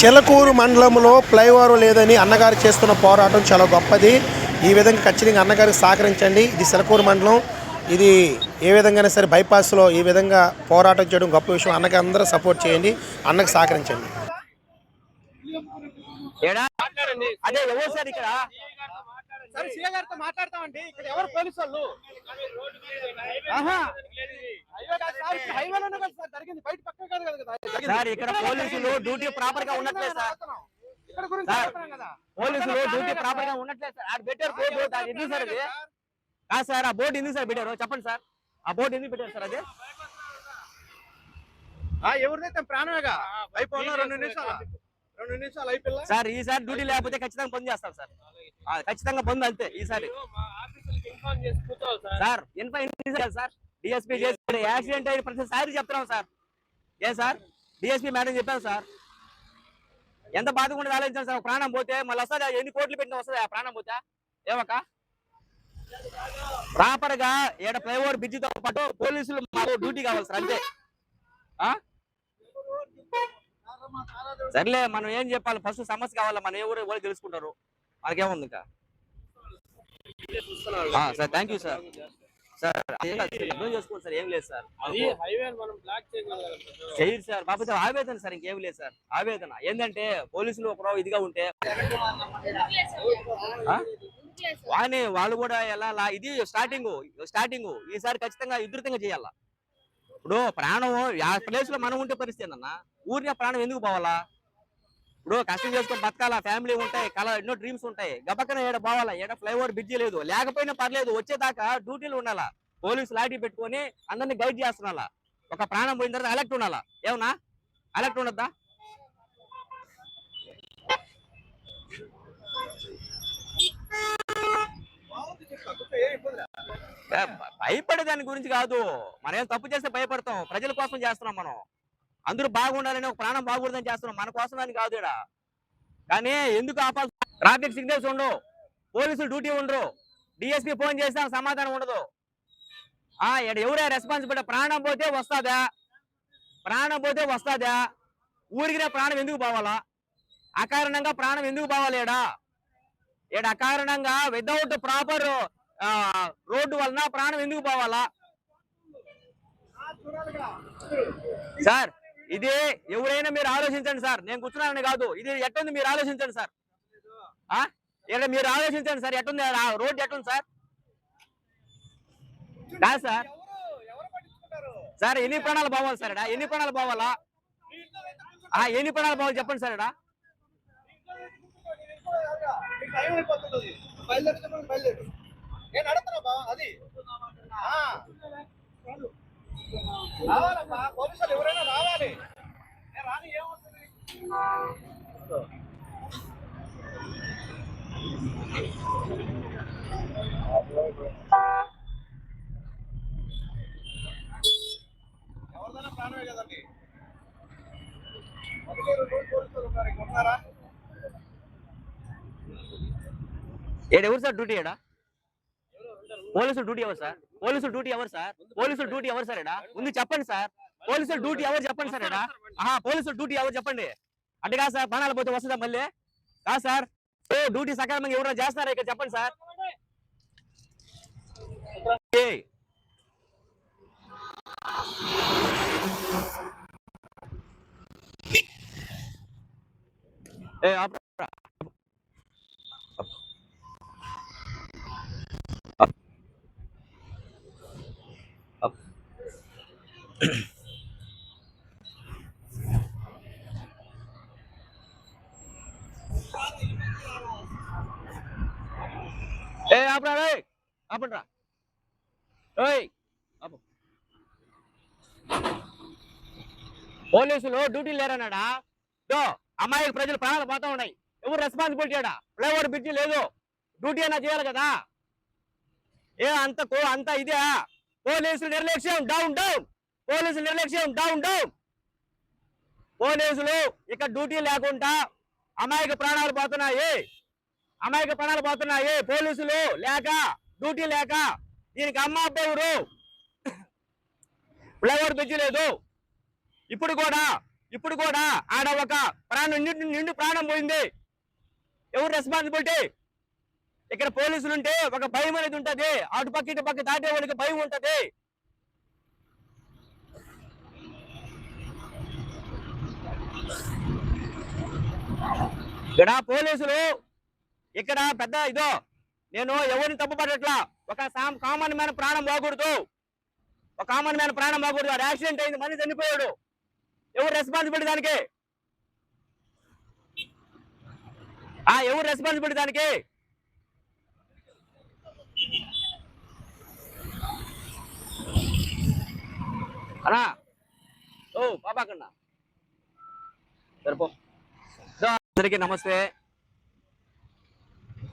చిలకూరు మండలంలో ఫ్లైఓవర్ లేదని అన్నగారు చేస్తున్న పోరాటం చాలా గొప్పది. ఈ విధంగా ఖచ్చితంగా అన్నగారికి సహకరించండి. ఇది చిలకూరు మండలం. ఇది ఏ విధంగానే సరే బైపాస్లో ఈ విధంగా పోరాటం చేయడం గొప్ప విషయం. అన్నకి అందరూ సపోర్ట్ చేయండి. అన్నకు సహకరించండి. అదే ఎవరు సార్ ఇక్కడ? సరే సీఏ గారితో మాట్లాడతామండి. ఇక్కడ ఎవరు పోలీసు వాళ్ళు? సార్, ఇక్కడ హైవేలోనే కదా సార్ జరిగింది. బయట పక్క కాదు కదా. సార్. ఇక్కడ పోలీసులు డ్యూటీ ప్రాపర్గా ఉండట్లేదు సార్. పోలీసులు డ్యూటీ ప్రాపర్గా ఉండట్లేదు సార్. బోర్డు ఎందుకు సార్ అది? కాదు సార్ ఆ బోర్డు ఎందుకు సార్ పెట్టారు? చెప్పండి సార్. ఆ బోర్డు ఎందుకు పెట్టారు సార్ అది? ఆ, ఎవరిదైతే ప్రాణమేగా అయిపోయినా రెండు నిమిషాలు? అయిపోయి సార్ ఈసారి డ్యూటీ లేకపోతే ఖచ్చితంగా బంద్ చేస్తాం సార్. ఆ, ఖచ్చితంగా బంద్ అంతే ఈసారి. సార్. సార్ డిఎస్పీ చేసి యాక్సిడెంట్ అయిన ప్రతిసారి చెప్తున్నాం సార్. ఏ సార్? డిఎస్పీ మేడం చెప్పాను సార్. ఎంత బాధగా ఉండదు ఆలోచించాలి సార్? ప్రాణం పోతే మళ్ళీ వస్తుందా? ఎన్ని కోట్లు పెట్టిన వస్తుంది? ఆ ప్రాణం పోతే? ఏమక్క? ప్రాపర్గా ఏడ ఫ్లైఓవర్ బ్రిడ్జితో పాటు పోలీసులు మాకు డ్యూటీ కావాలి సార్ అంతే. ఆ? సర్లే మనం ఏం చెప్పాలి? ఫస్ట్ సమస్య కావాలా? మన ఎవరు ఎవరు తెలుసుకుంటారు. మనకేముంది ఇంకా? Sir thank you sir sir చేసుకోండి సార్ ఏం లేదు సార్. చేయరు సార్. బాబు ఆవేదన సార్ ఇంకేం లేదు సార్. ఆవేదన. ఏంటంటే పోలీసులు ఒకరో ఇదిగా ఉంటే? వాని వాళ్ళు కూడా ఎలా ఇది స్టార్టింగ్ స్టార్టింగ్ ఈసారి ఖచ్చితంగా ఉధృతంగా చేయాలా? ఇప్పుడు ప్రాణం ఆ ప్లేస్లో మనం ఉండే పరిస్థితి అన్న ఊరిని ప్రాణం ఎందుకు పోవాలా? ఇప్పుడు కష్టం చేసుకొని బతకాల? ఫ్యామిలీ ఉంటాయి కళ ఎన్నో డ్రీమ్స్ ఉంటాయి. గబక్కన ఏడ పోవాలా? ఏడ ఫ్లైఓవర్ బ్రిడ్జి లేదు. లేకపోయినా పర్లేదు వచ్చేదాకా డ్యూటీలు ఉండాలా? పోలీసు లాఠీ పెట్టుకొని అందరిని గైడ్ చేస్తున్నాలా? ఒక ప్రాణం పోయిన తర్వాత అలర్ట్ ఉండాలా? ఏమన్నా? అలర్ట్ ఉండద్దా ఏ, భ- భయపడే దాని గురించి కాదు. మనం ఏం తప్పు చేస్తే భయపడతాం. ప్రజల కోసం చేస్తున్నాం మనం. అందరూ బాగుండాలని ఒక ప్రాణం బాగుండదని చేస్తున్నాం. మన కోసం అని కాదు ఇక్కడ కానీ ఎందుకు ఆపాల్సి ట్రాఫిక్ సిగ్నల్స్ ఉండవు. పోలీసులు డ్యూటీ ఉండరు. డిఎస్పీ ఫోన్ చేసినా సమాధానం ఉండదు. ఆ ఈడ ఎవరే రెస్పాన్సిబిలిటీ ప్రాణం పోతే వస్తాదా? ప్రాణం పోతే వస్తాదా? ఊరికినే ప్రాణం ఎందుకు పోవాలా? అకారణంగా ప్రాణం ఎందుకు పోవాలి ఈడ అకారణంగా వితౌట్ ప్రాపర్ రోడ్డు వలన ప్రాణం ఎందుకు పోవాలా? సార్ ఇది ఎవరైనా మీరు ఆలోచించండి సార్. నేను కూర్చున్నానని కాదు. ఇది ఎట్టుంది మీరు ఆలోచించండి సార్. ఇక్కడ మీరు ఆలోచించండి సార్ ఎట్టుంది? రోడ్డు ఎట్టుంది సార్? కాదు సార్. సార్ ఎన్ని ప్రాణాలు పోవాలి సార్ ఈడ? ఎన్ని ప్రాణాలు పోవాలా? ఎన్ని ప్రాణాలు పోవాలి చెప్పండి సార్ ఈడ? టైం అయిపోతుంది బయలుదేరి. బయలుదేరు నేను అడుగుతున్నా బావా అది. రావాలమ్మా పోలీసులు ఎవరైనా రావాలి. నేను రాని ఏమవుతుంది? ఎవరిదైనా ప్రాణమే కదండి. అందుకే రెండు పోలీసులు ఉన్నారు ఇక్కడ ఉన్నారా? ఎవరు సార్ డ్యూటీ ఏడా? పోలీసులు డ్యూటీ ఎవరు సార్? పోలీసులు డ్యూటీ ఎవరు సార్? పోలీసులు డ్యూటీ ఎవరు సార్ ఈడ ముందు చెప్పండి సార్. పోలీసులు డ్యూటీ ఎవరు చెప్పండి సార్ ఈడ ఆహా పోలీసులు డ్యూటీ ఎవరు చెప్పండి? అంటే కాదు సార్ ప్రాణాలు పోతే వస్తుందా మళ్ళీ? కాదు సార్. ఏ డ్యూటీ సకాలంగా ఎవరైనా చేస్తారా ఇక్కడ చెప్పండి సార్? ఏ ఆపరా. ఏ ఆపరా రే ఆపండ్రా. ఏయ్ ఆపు. పోలీసులు డ్యూటీ లేరన్నాడా? దో అమ్మాయికి ప్రజలు ప్రాణాలు పోతా ఉన్నాయి. ఎవరు రెస్పాన్సిబిలిటీ ఆడా? ఫ్లైఓవర్ బ్రిడ్జి లేదు. డ్యూటీ అయినా చేయాలి కదా. ఏ అంత అంత ఇదే. పోలీసులు నిర్లక్ష్యం. Down down. పోలీసులు నిర్లక్ష్యం డౌన్ డౌన్. పోలీసులు ఇక్కడ డ్యూటీ లేకుండా అమాయక ప్రాణాలు పోతున్నాయి. అమాయక ప్రాణాలు పోతున్నాయి. పోలీసులు లేక డ్యూటీ లేక దీనికి అమ్మ అబ్బాయి ఎవరు? ఫ్లైఓవర్ లేదు. ఇప్పుడు కూడా ఇప్పుడు కూడా ఆడ ఒక ప్రాణం నిండు నిండు ప్రాణం పోయింది. ఎవరు రెస్పాన్సిబిలిటీ ఇక్కడ పోలీసులుంటే ఒక భయం అనేది ఉంటది. అటు పక్క ఇటు పక్క దాటే వాళ్ళకి భయం ఉంటది. ఇక్కడ పోలీసులు ఇక్కడ పెద్ద ఇదో నేను ఎవరిని తప్పుపడట్లా ఒక సామ్ కామన్ మ్యాన్ ప్రాణం పోకూడదు. ఒక కామన్ మ్యాన్ ప్రాణం పోకూడదు. అది యాక్సిడెంట్ అయింది మనిషి చనిపోయాడు. ఎవరు రెస్పాన్సిబిలిటీ దానికి? ఆ ఎవరు రెస్పాన్సిబిలిటీ దానికి? అనా ఓ బాబా కన్నా అందరికీ నమస్తే.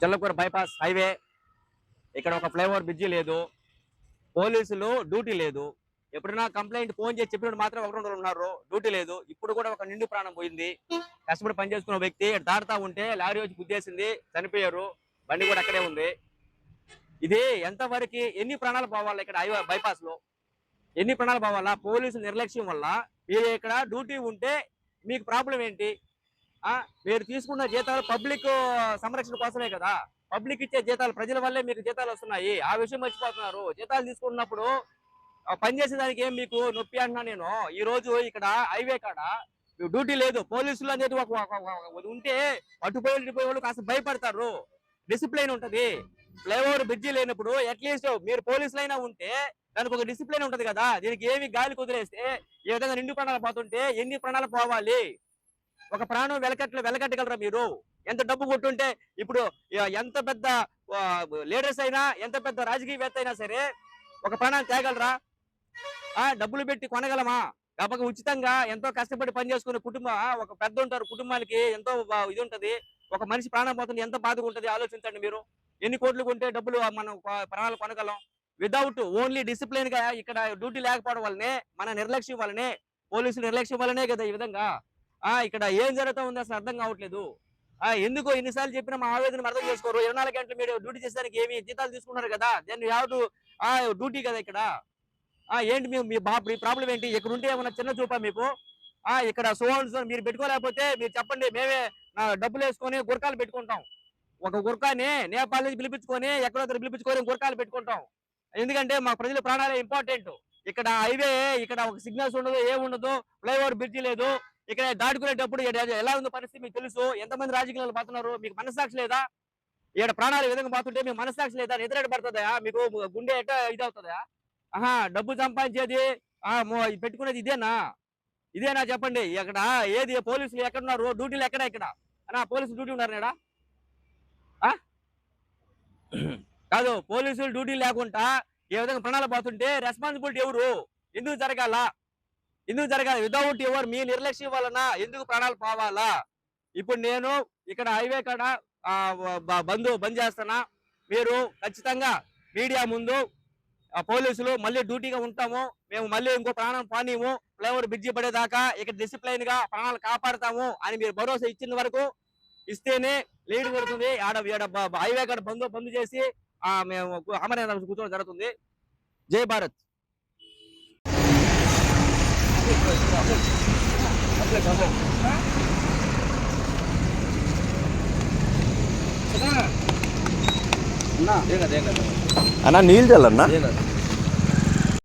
Chellakura bypass highway. ఇక్కడ ఒక ఫ్లైఓవర్ బ్రిడ్జి లేదు. పోలీసులు డ్యూటీ లేదు. ఎప్పుడైనా కంప్లైంట్ ఫోన్ చేసి చెప్పినప్పుడు మాత్రం ఒక రెండు ఉన్నారు. డ్యూటీ లేదు. ఇప్పుడు కూడా ఒక నిండు ప్రాణం పోయింది. కష్టపడి పనిచేసుకున్న వ్యక్తి దాడుతా ఉంటే లారీ వచ్చి గుద్దేసింది చనిపోయారు. బండి కూడా అక్కడే ఉంది. ఇది ఎంతవరకు ఎన్ని ప్రాణాలు పోవాలి ఇక్కడ హైవే బైపాస్లో ఎన్ని ప్రాణాలు పోవాలా? పోలీసు నిర్లక్ష్యం వల్ల మీరు ఇక్కడ డ్యూటీ ఉంటే మీకు ప్రాబ్లం ఏంటి? ఆ మీరు తీసుకున్న జీతాలు పబ్లిక్ సంరక్షణ కోసమే కదా. పబ్లిక్ ఇచ్చే జీతాలు ప్రజల వల్లే మీకు జీతాలు వస్తున్నాయి. ఆ విషయం మర్చిపోతున్నారు. జీతాలు తీసుకున్నప్పుడు పనిచేసేదానికి ఏం మీకు నొప్పి అంటున్నా నేను. ఈ రోజు ఇక్కడ హైవే కాడ డ్యూటీ లేదు. పోలీసులు అనేది ఒక ఉంటే అటుపోయి వాళ్ళు కాస్త భయపడతారు. డిసిప్లైన్ ఉంటది. ఫ్లైఓవర్ బ్రిడ్జి లేనప్పుడు అట్లీస్ట్ మీరు పోలీసులు అయినా ఉంటే దానికి ఒక డిసిప్లిన్ ఉంటది కదా. దీనికి ఏమి గాలి కుదిరేస్తే ఏ విధంగా నిండు ప్రాణాలు పోతుంటే ఎన్ని ప్రాణాలు పోవాలి? ఒక ప్రాణం వెలకట్లు వెలకట్టగలరా మీరు? ఎంత డబ్బు కొట్టుంటే ఇప్పుడు ఎంత పెద్ద లీడర్స్ అయినా ఎంత పెద్ద రాజకీయవేత్త అయినా సరే ఒక ప్రాణాన్ని తేగలరా? ఆ డబ్బులు పెట్టి కొనగలమా? కాకపోతే ఉచితంగా ఎంతో కష్టపడి పనిచేసుకునే కుటుంబం ఒక పెద్ద ఉంటారు కుటుంబానికి ఎంతో ఇది ఉంటది. ఒక మనిషి ప్రాణం పోతుంది ఎంత బాధగా ఉంటది? ఆలోచించండి మీరు. ఎన్ని కోట్లు కొంటే డబ్బులు మనం ప్రాణాలు కొనగలం? వితౌట్ ఓన్లీ డిసిప్లిన్గా ఇక్కడ డ్యూటీ లేకపోవడం వల్లనే మన నిర్లక్ష్యం వల్లనే పోలీసుల నిర్లక్ష్యం వల్లనే కదా ఈ విధంగా? ఆ ఇక్కడ ఏం జరుగుతూ ఉంది అసలు అర్థం కావట్లేదు. ఆ ఎందుకో ఎన్నిసార్లు చెప్పినా మా ఆవేదన అర్థం చేసుకోరు. ఇరవై నాలుగు గంటలు మీరు డ్యూటీ చేసేదానికి ఏమి జీతాలు తీసుకున్నారు కదా? దెన్ యూ హ్యావ్ టు ఆ డ్యూటీ కదా ఇక్కడ? ఆ ఏంటి మీ మీ బాబు ప్రాబ్లం ఏంటి? ఇక్కడ ఉంటే ఏమన్నా చిన్న చూపా మీకు? ఆ ఇక్కడ సోన్స్ మీరు పెట్టుకోలేకపోతే మీరు చెప్పండి మేమే డబ్బులు వేసుకొని గురకాలు పెట్టుకుంటాం. ఒక గుర్కాని నేపాల్ నుంచి పిలిపించుకొని ఎక్కడో దగ్గర పిలిపించుకొని గుర్కాలు పెట్టుకుంటాం. ఎందుకంటే మా ప్రజల ప్రాణాలే ఇంపార్టెంట్ ఇక్కడ హైవే ఇక్కడ ఒక సిగ్నల్స్ ఉండదు ఏముండదు ఫ్లైఓవర్ బ్రిడ్జి లేదు. ఇక్కడ దాటుకునేటప్పుడు ఎలా ఉందో పరిస్థితి మీకు తెలుసు? ఎంతమంది రాజకీయాలు పోతున్నారు మీకు మనస్సాక్షి లేదా? ఇక్కడ ప్రాణాలు విధంగా పోతుంటే మీకు మనస్సాక్షి లేదా? నిద్ర పడుతుందా? మీకు గుండె ఎట్ట ఇది అవుతుందా? ఆహా డబ్బు సంపాదించేది? పెట్టుకునేది ఇదేనా? ఇదేనా చెప్పండి. ఇక్కడ ఏది? పోలీసులు ఎక్కడ ఉన్నారు? డ్యూటీలు ఎక్కడ ఇక్కడ? పోలీసులు డ్యూటీ ఉన్నారు నేడా? కాదు పోలీసులు డ్యూటీ లేకుండా ఏ విధంగా ప్రణాళిక పోతుంటే రెస్పాన్సిబిలిటీ ఎవరు? ఎందుకు జరగాల? ఎందుకు జరగాలి? విదౌట్ ఎవరు మీ నిర్లక్ష్యం వలన ఎందుకు ప్రాణాలు పోవాలా? ఇప్పుడు నేను ఇక్కడ హైవే కాడ ఆ, బంద్ బంద్ చేస్తున్నా మీరు ఖచ్చితంగా మీడియా ముందు పోలీసులు మళ్ళీ డ్యూటీగా ఉంటాము. మేము మళ్ళీ ఇంకో ప్రాణం పానీము. ఫ్లైఓవర్ బ్రిడ్జి పడేదాకా ఇక్కడ డిసిప్లైన్గా ప్రాణాలు కాపాడతాము అని మీరు భరోసా ఇచ్చిన వరకు ఇస్తేనే లీడ్ కొడుతుంది. ఆడ హైవే కాడ బంద్ బంద్ చేసి ఆ మేము అమరనాథ్ కూర్చోవడం జరుగుతుంది. జై భారత్. అన్న. నీళ్ళు చల్లన్నా